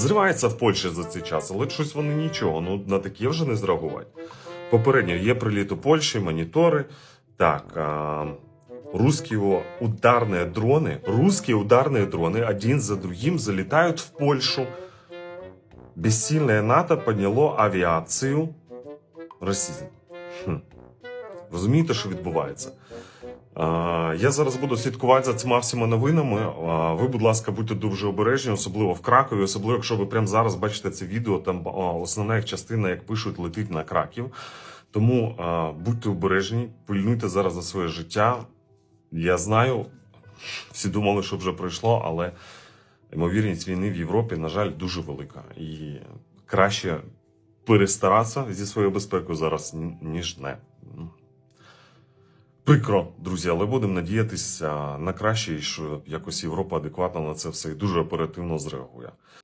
зривається в Польщі за цей час, але щось вони нічого. Ну на таке вже не зреагувати. Попередньо є приліт у Польщі, монітори. Так. А... Русские ударные дроны, русские ударные дроны один за другим залетают в Польшу. Бессильное НАТО подняло авіацію Росії. Хм. Розумієте, що відбувається? Я зараз буду слідкувати за цими всіма новинами. Ви, будь ласка, будьте дуже обережні, особливо в Кракові, особливо, якщо ви прямо зараз бачите це відео, там основна їх частина, як пишуть, летить на Краків. Тому будьте обережні, пильнуйте зараз за своє життя. Я знаю, всі думали, що вже пройшло, але ймовірність війни в Європі, на жаль, дуже велика. І краще перестаратися зі своєю безпекою зараз, ніж не. Прикро, друзі, але будемо надіятися на краще, що якось Європа адекватно на це все і дуже оперативно зреагує.